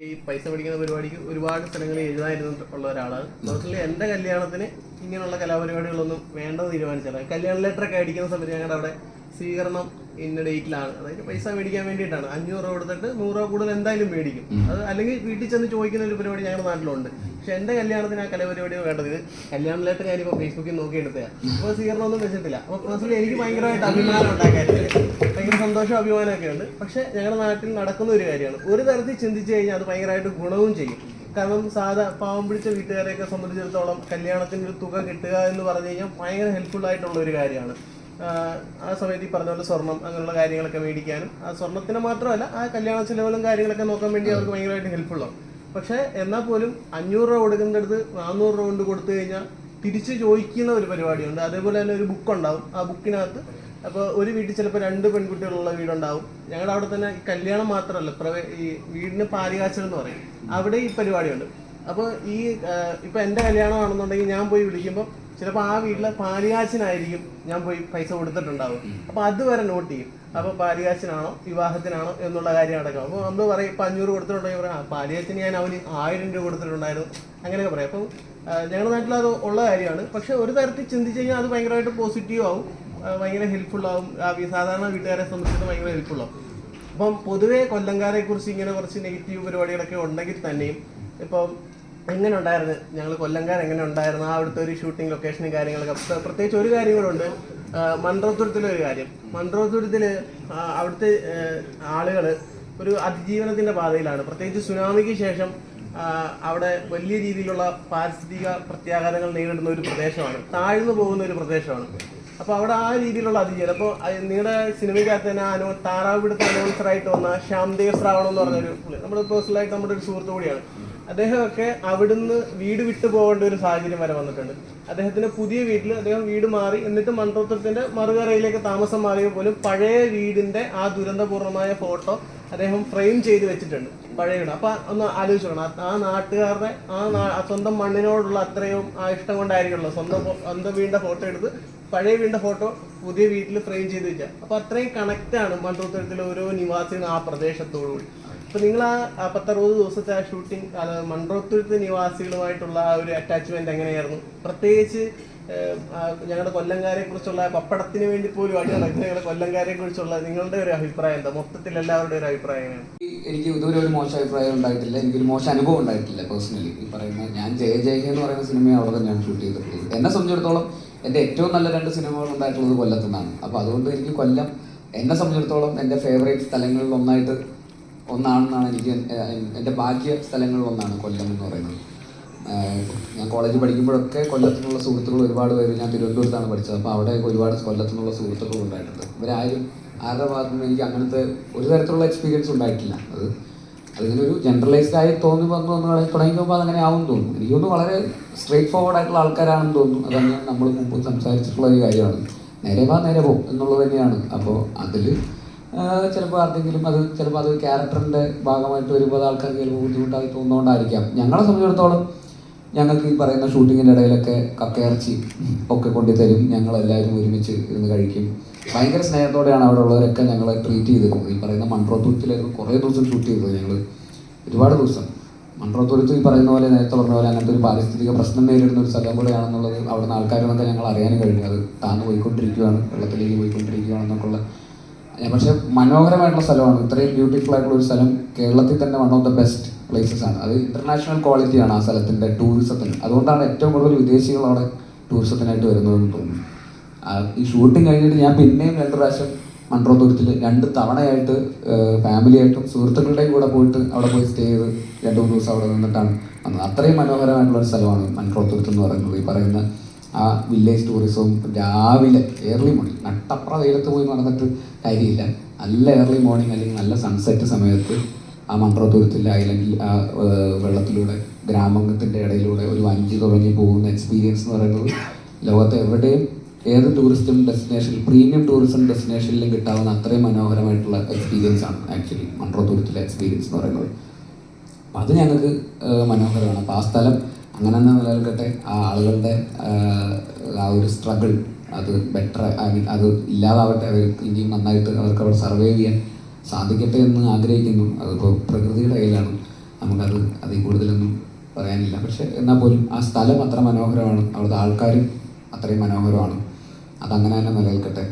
ഈ പൈസ പിടിക്കുന്ന പരിപാടിക്ക് ഒരുപാട് സ്ഥലങ്ങളിൽ എഴുതായിരുന്നു ഉള്ള ഒരാളാണ് മൊത്തത്തിൽ എന്റെ കല്യാണത്തിന് ഇങ്ങനെയുള്ള കലാപരിപാടികളൊന്നും വേണ്ടെന്ന് തീരുമാനിച്ചതാണ് കല്യാണ ലെറ്റർ ഒക്കെ അടിക്കുന്ന സമയത്ത് ഞങ്ങളുടെ അവിടെ സ്വീകരണം ഇന്ന ഡേറ്റിലാണ്. അതായത് പൈസ മേടിക്കാൻ വേണ്ടിയിട്ടാണ്. അഞ്ഞൂറ് രൂപ കൊടുത്തിട്ട് നൂറ് രൂപ കൂടുതൽ എന്തായാലും മേടിക്കും. അത് അല്ലെങ്കിൽ വീട്ടിൽ ചെന്ന് ചോദിക്കുന്ന ഒരു പരിപാടി ഞങ്ങളുടെ നാട്ടിലുണ്ട്. പക്ഷെ എന്റെ കല്യാണത്തിന് ആ കലപരിപാടി വേണ്ടത് ഇത് കല്യാണ ലേറ്റർ ഞാനിപ്പോൾ ഫേസ്ബുക്കിൽ നോക്കി എടുത്തതാണ് അപ്പോൾ സ്വീകരണമൊന്നും വെച്ചിട്ടില്ല. അപ്പോൾ പേഴ്സണലി എനിക്ക് ഭയങ്കരമായിട്ട് അഭിമാനം ഉണ്ടാക്കാറില്ല ഭയങ്കര സന്തോഷം അഭിമാനമൊക്കെ ഉണ്ട്. പക്ഷെ ഞങ്ങളുടെ നാട്ടിൽ നടക്കുന്ന ഒരു കാര്യമാണ്. ഒരു തരത്തിൽ ചിന്തിച്ചു കഴിഞ്ഞാൽ അത് ഭയങ്കരമായിട്ട് ഗുണവും ചെയ്യും. കാരണം സാധാ പാവം പിടിച്ച വീട്ടുകാരെയൊക്കെ സംബന്ധിച്ചിടത്തോളം കല്യാണത്തിന് ഒരു തുക കിട്ടുക എന്ന് പറഞ്ഞു കഴിഞ്ഞാൽ ഭയങ്കര ഹെൽപ്ഫുൾ ആയിട്ടുള്ള ഒരു കാര്യമാണ്. ആ സമയത്ത് ഈ പറഞ്ഞ പോലെ സ്വർണം അങ്ങനെയുള്ള കാര്യങ്ങളൊക്കെ മേടിക്കാനും ആ സ്വർണത്തിന് മാത്രമല്ല ആ കല്യാണ ചിലവുകളും കാര്യങ്ങളൊക്കെ നോക്കാൻ വേണ്ടി അവർക്ക് ഭയങ്കരമായിട്ട് ആവും പക്ഷേ എന്നാൽ പോലും അഞ്ഞൂറ് രൂപ കൊടുക്കേണ്ടടുത്ത് നാനൂറ് രൂപ കൊണ്ട് കൊടുത്തു കഴിഞ്ഞാൽ തിരിച്ച് ചോദിക്കുന്ന ഒരു പരിപാടിയുണ്ട്. അതേപോലെ തന്നെ ഒരു ബുക്ക് ഉണ്ടാവും. ആ ബുക്കിനകത്ത് അപ്പോൾ ഒരു വീട്ടിൽ ചിലപ്പോൾ രണ്ട് പെൺകുട്ടികളുള്ള വീടുണ്ടാവും. ഞങ്ങളുടെ അവിടെ തന്നെ ഈ കല്യാണം മാത്രമല്ല പ്രവേ ഈ വീടിന് പാലികാച്ചൽ എന്ന് പറയും. അവിടെ ഈ പരിപാടിയുണ്ട്. അപ്പോൾ ഈ ഇപ്പോൾ ഇപ്പൊ എന്റെ കല്യാണമാണെന്നുണ്ടെങ്കിൽ ഞാൻ പോയി വിളിക്കുമ്പോൾ ചിലപ്പോൾ ആ വീട്ടിലെ പാലികാച്ചിനായിരിക്കും ഞാൻ പോയി പൈസ കൊടുത്തിട്ടുണ്ടാവും. അപ്പൊ അതുവരെ നോട്ട് ചെയ്യും. അപ്പൊ പാലികാച്ചിനാണോ വിവാഹത്തിനാണോ എന്നുള്ള കാര്യം അടക്കം. അപ്പൊ നമ്മൾ പറയും ഇപ്പൊ അഞ്ഞൂറ് കൊടുത്തിട്ടുണ്ടെങ്കിൽ പറയാം ആ പാലികാച്ചിന് ഞാൻ അവന് ആയിരം രൂപ കൊടുത്തിട്ടുണ്ടായിരുന്നു. അങ്ങനെയൊക്കെ പറയാം. അപ്പം ഞങ്ങളുടെ നാട്ടിൽ അത് ഉള്ള കാര്യമാണ്. പക്ഷെ ഒരു തരത്തിൽ ചിന്തിച്ചു കഴിഞ്ഞാൽ അത് ഭയങ്കരമായിട്ട് പോസിറ്റീവ് ആവും. ഭയങ്കര ഹെൽപ്ഫുൾ ആവും. സാധാരണ വീട്ടുകാരെ സംബന്ധിച്ചിട്ട് ഭയങ്കര ഹെൽപ്ഫുൾ ആവും. അപ്പം പൊതുവേ കൊല്ലങ്കാരെ കുറിച്ച് ഇങ്ങനെ കുറച്ച് നെഗറ്റീവ് പരിപാടികളൊക്കെ ഉണ്ടെങ്കിൽ തന്നെയും ഇപ്പം എങ്ങനെ ഉണ്ടായിരുന്നു ഞങ്ങൾ കൊല്ലങ്കാർ എങ്ങനെ ഉണ്ടായിരുന്നു ആ അവിടുത്തെ ഒരു ഷൂട്ടിംഗ് ലൊക്കേഷനും കാര്യങ്ങളൊക്കെ. പ്ര- പ്രത്യേകിച്ച് ഒരു കാര്യം കൂടെ ഉണ്ട്. ഒരു കാര്യം. മന്ത്രോത്തുരത്തിൽ അവിടുത്തെ ആളുകൾ ഒരു അതിജീവനത്തിന്റെ പാതയിലാണ്. പ്രത്യേകിച്ച് സുനാമിക്ക് ശേഷം അവിടെ വലിയ രീതിയിലുള്ള പാരിസ്ഥിതിക പ്രത്യാഘാതങ്ങൾ നേരിടുന്ന ഒരു പ്രദേശമാണ്. താഴ്ന്നു പോകുന്ന ഒരു പ്രദേശമാണ്. അപ്പോൾ അവിടെ ആ രീതിയിലുള്ള അതിജീവനം. അപ്പോൾ നിങ്ങളുടെ സിനിമയ്ക്കകത്ത് തന്നെ അനോ താറാവിടുത്തെ അനൗൺസറായിട്ട് വന്ന ശ്യാംദേവ് ശ്രാവണം എന്ന് പറഞ്ഞൊരു പുള്ളി. നമ്മുടെ പേഴ്സണലായിട്ട് നമ്മുടെ ഒരു സുഹൃത്തു കൂടിയാണ്. അദ്ദേഹമൊക്കെ അവിടുന്ന് വീട് വിട്ടു പോകേണ്ട ഒരു സാഹചര്യം വരെ വന്നിട്ടുണ്ട്. അദ്ദേഹത്തിന്റെ പുതിയ വീട്ടിൽ അദ്ദേഹം വീട് മാറി എന്നിട്ട് മൺട്രോത്തത്തിന്റെ മറുകരയിലേക്ക് താമസം മാറിയ പോലും പഴയ വീടിന്റെ ആ ദുരന്തപൂർണമായ ഫോട്ടോ അദ്ദേഹം ഫ്രെയിം ചെയ്ത് വെച്ചിട്ടുണ്ട് പഴയ വീട്. അപ്പൊ ഒന്ന് ആലോചിച്ച് ആ- നാട്ടുകാരുടെ ആ സ്വന്തം മണ്ണിനോടുള്ള അത്രയും ആ ഇഷ്ടം കൊണ്ടായിരിക്കുമല്ലോ സ്വന്തം സ്വന്തം വീടിന്റെ ഫോട്ടോ എടുത്ത് പഴയ വീടിന്റെ ഫോട്ടോ പുതിയ വീട്ടിൽ ഫ്രെയിം ചെയ്ത് വെച്ചാൽ അപ്പൊ അത്രയും കണക്റ്റ് ആണ് മൺട്രോത്തരത്തിലെ ഓരോ നിവാസികളും ആ പ്രദേശത്തോടു കൂടി അപ്പൊ നിങ്ങൾ ആ പത്തറുപത് ദിവസത്തെ ആ ഷൂട്ടിംഗ് മൺറോത്തുരുത്ത് നിവാസികളുമായിട്ടുള്ള ആ ഒരു അറ്റാച്ച്മെന്റ് എങ്ങനെയായിരുന്നു? പ്രത്യേകിച്ച് ഞങ്ങളുടെ കൊല്ലംകാരെ കുറിച്ചുള്ള പപ്പടത്തിന് വേണ്ടി പോലും അടി നടക്കുന്ന കൊല്ലംകാരെ കുറിച്ചുള്ള നിങ്ങളുടെ ഒരു അഭിപ്രായം എന്താ? മൊത്തത്തിൽ എല്ലാവരുടെ ഒരു അഭിപ്രായം എനിക്ക് ഇതുവരെ ഒരു മോശം അഭിപ്രായം ഉണ്ടായിട്ടില്ല. എനിക്കൊരു മോശം അനുഭവം ഉണ്ടായിട്ടില്ല പേഴ്സണലി ഈ പറയുന്ന ഞാൻ ജയ ജയ എന്ന് പറയുന്ന സിനിമ അവിടെ തന്നെയാണ് ഷൂട്ട് ചെയ്തിട്ടുള്ളത്. എന്നെ സംബന്ധിച്ചിടത്തോളം എന്റെ ഏറ്റവും നല്ല രണ്ട് സിനിമകൾ ഉണ്ടായിട്ടുള്ളത് കൊല്ലത്തു നിന്നാണ് അപ്പോൾ അതുകൊണ്ട് എനിക്ക് കൊല്ലം എന്നെ സംബന്ധിച്ചിടത്തോളം എന്റെ ഫേവറേറ്റ് സ്ഥലങ്ങളിൽ ഒന്നായിട്ട് ഒന്നാണെന്നാണ് എനിക്ക് എന്റെ ഭാഗ്യ സ്ഥലങ്ങളിൽ ഒന്നാണ് കൊല്ലം എന്ന് പറയുന്നത്. ഞാൻ കോളേജിൽ പഠിക്കുമ്പോഴൊക്കെ കൊല്ലത്തുനിന്നുള്ള സുഹൃത്തുക്കൾ ഒരുപാട് പേര് ഞാൻ തിരുവനന്തപുരത്താണ് പഠിച്ചത്. അപ്പോൾ അവിടെ ഒരുപാട് കൊല്ലത്തുനിന്നുള്ള സുഹൃത്തുക്കൾ ഉണ്ടായിട്ടുണ്ട്. ഇവരാരും ആരുടെ ഭാഗത്തു നിന്ന് എനിക്ക് അങ്ങനത്തെ ഒരു തരത്തിലുള്ള എക്സ്പീരിയൻസ് ഉണ്ടായിട്ടില്ല. അത് അതിങ്ങനെ ഒരു ജനറലൈസ്ഡ് ആയി തോന്നി വന്നു എന്ന് തുടങ്ങിയപ്പോൾ അതങ്ങനെ ആവും തോന്നുന്നു എനിക്ക് തോന്നുന്നു വളരെ സ്ട്രേറ്റ് ഫോർവേഡ് ആയിട്ടുള്ള ആൾക്കാരാണെന്ന് തോന്നുന്നു. അതങ്ങനെ നമ്മൾ മുമ്പ് സംസാരിച്ചിട്ടുള്ള ഒരു കാര്യമാണ്. നേരെ വാ നേരെ പോകും എന്നുള്ളത് തന്നെയാണ്. അപ്പോൾ അതിൽ ചിലപ്പോൾ ആർക്കെങ്കിലും അത് ചിലപ്പോൾ അത് ക്യാരക്ടറിന്റെ ഭാഗമായിട്ട് വരുമ്പോൾ അത് ആൾക്കാർക്ക് ചിലപ്പോൾ ബുദ്ധിമുട്ടായി തോന്നുന്നതുകൊണ്ടായിരിക്കാം ഞങ്ങളെ സംബന്ധിച്ചിടത്തോളം ഞങ്ങൾക്ക് ഈ പറയുന്ന ഷൂട്ടിങ്ങിന്റെ ഇടയിലൊക്കെ കക്കയിറച്ചി ഒക്കെ കൊണ്ടുതരും. ഞങ്ങളെല്ലാവരും ഒരുമിച്ച് ഇരുന്ന് കഴിക്കും. ഭയങ്കര സ്നേഹത്തോടെയാണ് അവിടെ ഉള്ളവരൊക്കെ ഞങ്ങളെ ട്രീറ്റ് ചെയ്തിരുന്നത് ഈ പറയുന്ന മൺട്രോത്തുരത്തിലായിരുന്നു കുറേ ദിവസം ഷൂട്ട് ചെയ്തത് ഞങ്ങൾ ഒരുപാട് ദിവസം. മൺട്രോത്തുരത്ത് ഈ പറയുന്ന പോലെ നേരത്തെ പറഞ്ഞ പോലെ അങ്ങനത്തെ ഒരു പാരിസ്ഥിതിക പ്രശ്നം നേരിടുന്ന ഒരു സ്ഥലം കൂടെയാണെന്നുള്ളത് അവിടുന്ന് ആൾക്കാരെന്നൊക്കെ ഞങ്ങൾ അറിയാനും കഴിഞ്ഞു. അത് താന്ന് പോയിക്കൊണ്ടിരിക്കുകയാണ് വെള്ളത്തിലേക്ക് പോയിക്കൊണ്ടിരിക്കുകയാണെന്നൊക്കെ ഉള്ള ഏ, പക്ഷെ മനോഹരമായിട്ടുള്ള സ്ഥലമാണ്. ഇത്രയും ബ്യൂട്ടിഫുൾ ആയിട്ടുള്ള ഒരു സ്ഥലം കേരളത്തിൽ തന്നെ one of the best places ആണ്. അത് ഇന്റർനാഷണൽ ക്വാളിറ്റി ആണ് ആ സ്ഥലത്തിന്റെ ടൂറിസത്തിന് അതുകൊണ്ടാണ് ഏറ്റവും കൂടുതൽ വിദേശികൾ അവിടെ ടൂറിസത്തിനായിട്ട് വരുന്നതെന്ന് തോന്നുന്നു ഈ ഷൂട്ടിംഗ് കഴിഞ്ഞിട്ട് ഞാൻ പിന്നെയും രണ്ട് പ്രാവശ്യം മൺട്രോത്തുരത്തിൽ രണ്ട് തവണയായിട്ട് ഫാമിലി ആയിട്ടും സുഹൃത്തുക്കളുടെയും കൂടെ പോയിട്ട് അവിടെ പോയി സ്റ്റേ ചെയ്ത് രണ്ട് മൂന്ന് ദിവസം അവിടെ നിന്നിട്ടാണ് വന്നത്. അത്രയും മനോഹരമായിട്ടുള്ള ഒരു സ്ഥലമാണ് മൺട്രോത്തുരത്ത് എന്ന് പറയുന്നത്. ഈ പറയുന്ന ആ വില്ലേജ് ടൂറിസവും രാവിലെ ഏർലി മോർണിംഗ് നട്ടപ്ര വെയിലത്ത് പോയി നടന്നിട്ട് കാര്യമില്ല. നല്ല ഏർലി മോർണിംഗ് അല്ലെങ്കിൽ നല്ല സൺസെറ്റ് സമയത്ത് ആ മൺട്രോത്തുരത്തിലെ അല്ലെങ്കിൽ ആ വെള്ളത്തിലൂടെ ഗ്രാമത്തിന്റെ ഇടയിലൂടെ ഒരു വഞ്ചി തുടങ്ങി പോകുന്ന എക്സ്പീരിയൻസ് എന്ന് പറയുന്നത് ലോകത്തെ എവിടെയും ഏത് ടൂറിസ്റ്റും ഡെസ്റ്റിനേഷൻ പ്രീമിയം ടൂറിസം ഡെസ്റ്റിനേഷനിലും കിട്ടാവുന്ന അത്രയും മനോഹരമായിട്ടുള്ള എക്സ്പീരിയൻസ് ആണ് ആക്ച്വലി മൺട്രോത്തുരത്തിലെ എക്സ്പീരിയൻസ് എന്ന് പറയുന്നത്. അപ്പം അത് ഞങ്ങൾക്ക് മനോഹരമാണ്. അപ്പോൾ ആ സ്ഥലം അങ്ങനെ തന്നെ നിലനിൽക്കട്ടെ. ആ ആളുകളുടെ ആ ഒരു സ്ട്രഗിൾ അത് ബെറ്റർ മീൻ അത് ഇല്ലാതാവട്ടെ. അവർക്ക് ഇനിയും നന്നായിട്ട് അവർക്ക് അവിടെ സർവൈവ് ചെയ്യാൻ സാധിക്കട്ടെ എന്ന് ആഗ്രഹിക്കുന്നു. അതിപ്പോൾ പ്രകൃതിയുടെ കയ്യിലാണ്. നമുക്കത് അതിൽ കൂടുതലൊന്നും പറയാനില്ല. പക്ഷേ എന്നാൽ പോലും ആ സ്ഥലം അത്ര മനോഹരമാണ്. അവിടുത്തെ ആൾക്കാരും അത്രയും മനോഹരമാണ്. അതങ്ങനെ തന്നെ നിലനിൽക്കട്ടെ.